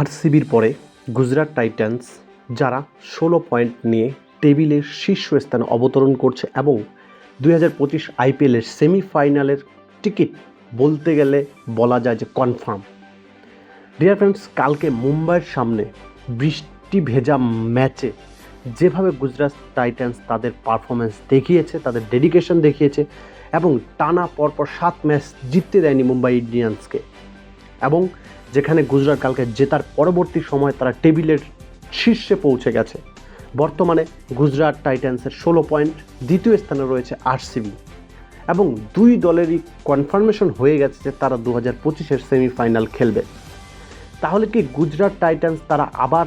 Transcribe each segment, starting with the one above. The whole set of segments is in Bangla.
আরসিবির পরে গুজরাট টাইটান্স, যারা ষোলো পয়েন্ট নিয়ে টেবিলের শীর্ষস্থানে অবতরণ করছে এবং দুই হাজার পঁচিশ আইপিএলের সেমিফাইনালের টিকিট বলতে গেলে বলা যায় যে কনফার্ম। ডিয়ার ফ্রেন্ডস, কালকে মুম্বাইয়ের সামনে বৃষ্টি ভেজা ম্যাচে যেভাবে গুজরাট টাইটান্স তাদের পারফরমেন্স দেখিয়েছে, তাদের ডেডিকেশন দেখিয়েছে এবং টানা পরপর সাত ম্যাচ জিততে দেয়নি মুম্বাই ইন্ডিয়ান্সকে। এবং যেখানে গুজরাট কালকে জেতার পরবর্তী সময় তারা টেবিলের শীর্ষে পৌঁছে গেছে। বর্তমানে গুজরাট টাইটান্সের ষোলো পয়েন্ট, দ্বিতীয় স্থানে রয়েছে আরসিবি। এবং দুই দলেরই কনফার্মেশন হয়ে গেছে যে তারা দু হাজার পঁচিশের সেমিফাইনাল খেলবে। তাহলে কি গুজরাট টাইটান্স তারা আবার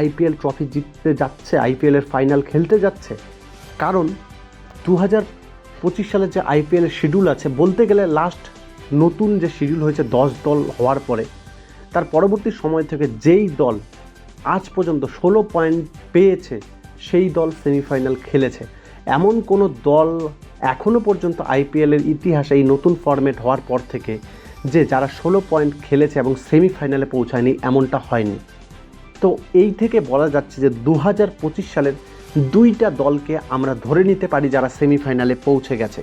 আইপিএল ট্রফি জিততে যাচ্ছে আইপিএলের ফাইনাল খেলতে যাচ্ছে? কারণ দু হাজার পঁচিশ সালের যে আইপিএলের শিডিউল আছে, বলতে গেলে লাস্ট নতুন যে শিডিউল হয়েছে, দশ দল হওয়ার পরে তার পরবর্তী সময় থেকে যেই দল আজ পর্যন্ত ষোলো পয়েন্ট পেয়েছে, সেই দল সেমিফাইনাল খেলেছে। এমন কোনো দল এখনও পর্যন্ত আইপিএলের ইতিহাসে এই নতুন ফরম্যাট হওয়ার পর থেকে যে যারা ষোলো পয়েন্ট খেলেছে এবং সেমিফাইনালে পৌঁছায়নি, এমনটা হয়নি। তো এই থেকে বলা যাচ্ছে যে দু হাজার পঁচিশ সালের দুইটা দলকে আমরা ধরে নিতে পারি যারা সেমিফাইনালে পৌঁছে গেছে।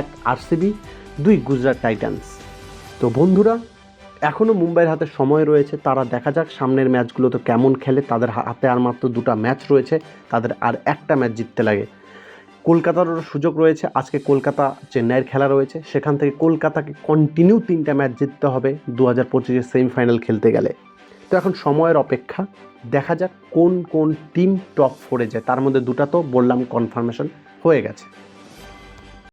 এক আরসিবি, দুই গুজরাট টাইটান্স। তো বন্ধুরা এখনও মুম্বাইয়ের হাতে সময় রয়েছে, তারা দেখা যাক সামনের ম্যাচগুলো তো কেমন খেলে, তাদের হাতে আর মাত্র দুটো ম্যাচ রয়েছে, তাদের আর একটা ম্যাচ জিততে লাগে। কলকাতারও সুযোগ রয়েছে, আজকে কলকাতা চেন্নাইয়ের খেলা রয়েছে, সেখান থেকে কলকাতাকে কন্টিনিউ তিনটা ম্যাচ জিততে হবে দু হাজার পঁচিশের সেমিফাইনাল খেলতে গেলে। তো এখন সময়ের অপেক্ষা, দেখা যাক কোন কোন টিম টপ ফোরে যায়, তার মধ্যে দুটা তো বললাম কনফার্মেশন হয়ে গেছে।